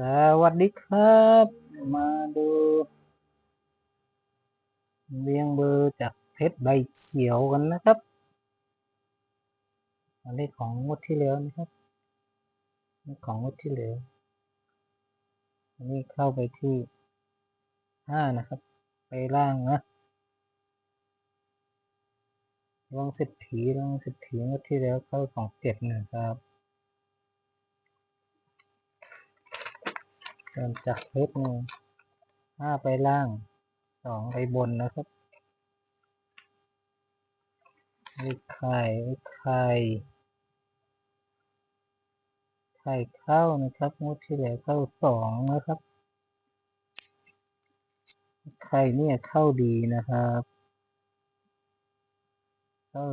สวัสดีครับ มาดูเรียงเบอร์จากเพชรใบเขียวกันนะครับอันนี้ของงวดที่แล้วนะครับนี่ของงวดที่แล้วอันนี้เข้าไปที่ห้านะครับ ไปล่างนะลองสิบถีลองสิบถีงวดที่แล้วเข้าสองเจ็ดนะครับ เริ่มจากเพชรหนึ่งห้าไปล่างสองไปบนนะครับไอ้ไข่ไอ้ไข่ไข่เข้านะครับงวดที่แล้วเข้าสองนะครับไข่เนี่ยเข้าดีนะครับเข้า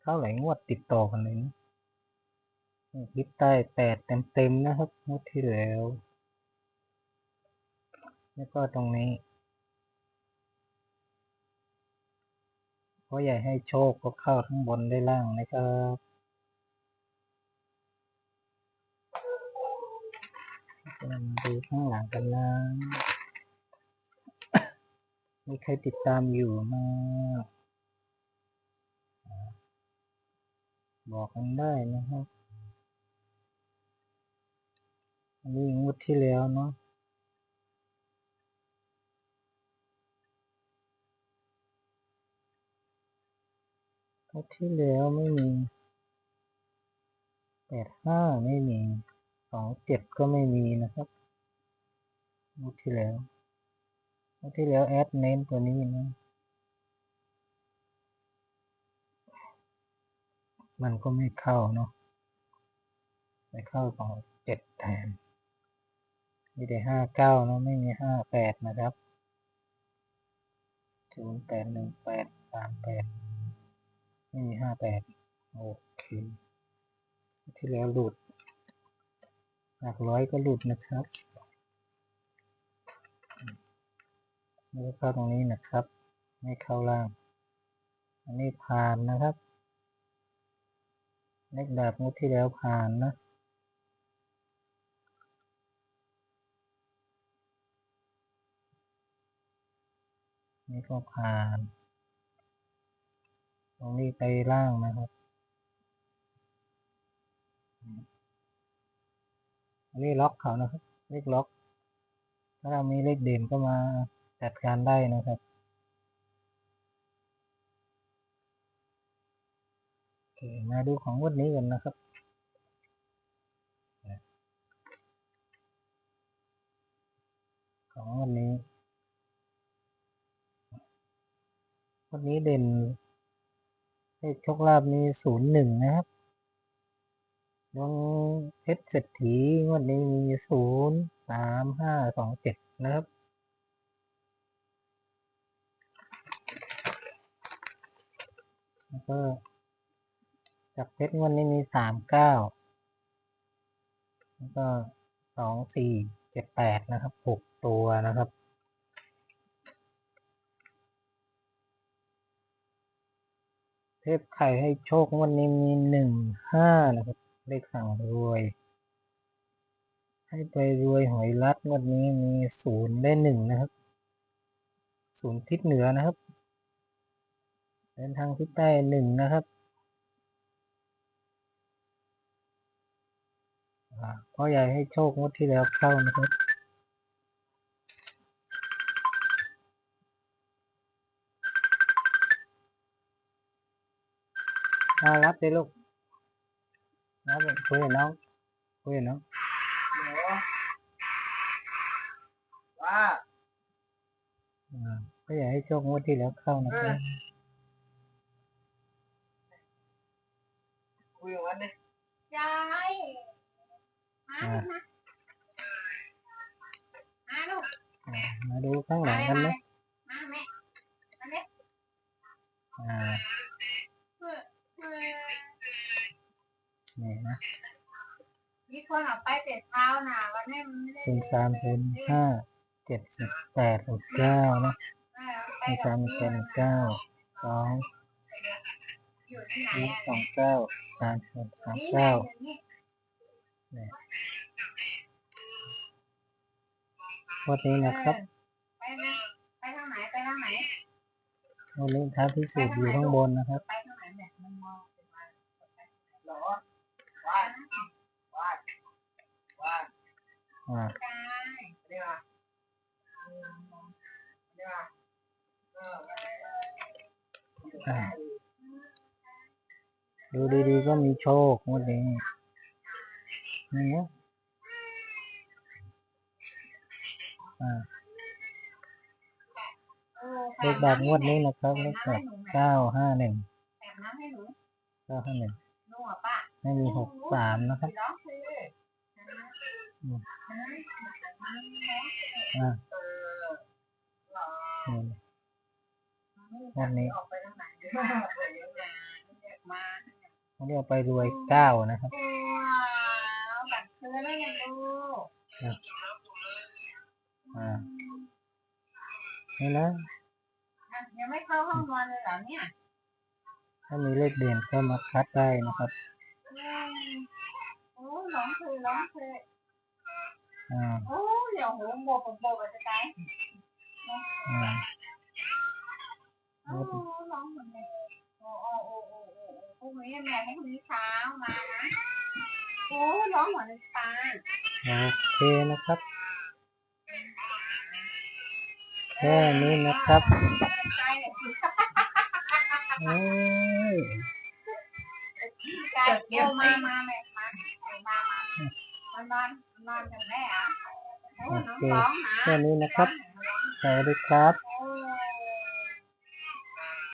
เข้าหลายงวดติดต่อกันเลยนะ คิดใต้แปดเต็มๆนะครับงวดที่แล้ว แล้วก็ตรงนี้เพราะใหญ่ให้โชคก็เข้าทั้งบนได้ล่างนะครับมาดูข้างหลังกันนะมีใครติดตามอยู่มาบอกกันได้นะครับ อันนี้งวดที่แล้วเนาะงวดที่แล้วไม่มีแปดห้าไม่มีสองเจ็ดก็ไม่มีนะครับงวดที่แล้วงวดที่แล้วแอดเน้นตัวนี้นะมันก็ไม่เข้าเนาะไปเข้าสองเจ็ดแทน มีแต่ห้าเก้านะไม่มีห้าแปดนะครับศูนย์แปดหนึ่งแปดสามแปดไม่มีห้าแปดโอเค ที่แล้วหลุดหลักร้อยก็หลุดนะครับไม่เข้าตรงนี้นะครับ ไม่เข้าล่าง อันนี้ผ่านนะครับเลขดาบงวดที่แล้วผ่านนะ นี่ก็ผ่าน ตรงนี้ไปล่างนะครับ อันนี้ล็อกเขานะครับ เลขล็อก ถ้าเรามีเลขเด่นก็มาจัดการได้นะครับมาดูของวันนี้กันนะครับ ของวันนี้ วันนี้เด่นเลขโชคลาภมีศูนย์หนึ่งนะครับดวงเพชรเศรษฐีงวันนี้มีศูนย์สามห้าสองเจ็ดนะครับแล้วก็จากเพชรงวันนี้มีสามเก้าแล้วก็สองสี่เจ็ดแปดนะครับหกตัวนะครับ เทพไข่ให้โชคงวันนี้มีหนึ่งห้านะครับ เลขสั่งรวย ให้ไปรวยหอยรัดงวันนี้มีศูนย์ได้หนึ่งนะครับศูนย์ทิศเหนือนะครับ เดินทางทิศใต้หนึ่งนะครับอ่าพ่อใหญ่ให้โชคงวดที่แล้วเข้านะครับ อ่ารับเลยลูกรับเลยคุยกับน้องคุยกับน้องว่าอ่าพ่อใหญ่ให้โชคงวดที่แล้วเข้านะครับคุยกับมันดิยายมาอ่ามาลูกอ่ามาดูข้างหลังกันนะมาแม่มาเนี่ยอ่าเพื่อเพื่อ นี่นะมีคนออกไปแต่เช้าน่ะวันนี้มันไม่ได้คูณสามคูณห้าเจ็ดสิบแปดสิบเก้านะเออไปคูณกัสาบมพี่เป็นเก้าสองอยู่ที่ไหนนี่อะสองเก้าสามคูณอยู่สามนี่แม่เก้าอยู่นี่เนี่ยวันนี้นะครับไปไหมไปทางไหนไปทางไหนวันนี้ท้าพิสูจน์อยู่ข้างบนนะครับ องไปมาเหรอว่านว่านว่านอ่าได้นี่มานี่มาเอออ่าดูดีๆก็มีโชคงวันนี้นี่นะอ่าเออเลขแบบงวดนี้นะครับเลขแบบเก้าห้าหนึ่ง แถมน้ำให้หนู เก้าห้าหนึ่งหนูอะป้าไม่มีหกสามนะครับร้องคืออืมเออ่าอหรอนี่วันนี้ออกไปทางไหนมามาเขาเรียกไปรวยเก้านะครับว้าวบัตรซื้อได้ยังลูกอ่านี่นะอะยังไม่เข้าห้องนอนเลยเหรอเนี่ย ถ้ามีเลขเด่นก็มาคัดได้นะครับอืมโอ้ร้องคือร้องคืออ่าโอ้เดี๋ยวโหโบกโบกจะตายอ่าโอ้ร้องเหมือนเลยโอ้โอ้โอ้โอ้โอ้พรุ่งนี้แม่ให้พรุ่งนี้เช้ามานะโอ้ร้องเหมือนตาโอเคนะครับแค่นี้นะครับ โอ้ยใจโอ้มามาแม่มามามามันอนมันอนกันแม่อะโอ้น้องร้องนะแค่นี้นะครับสวัสดีครับแม่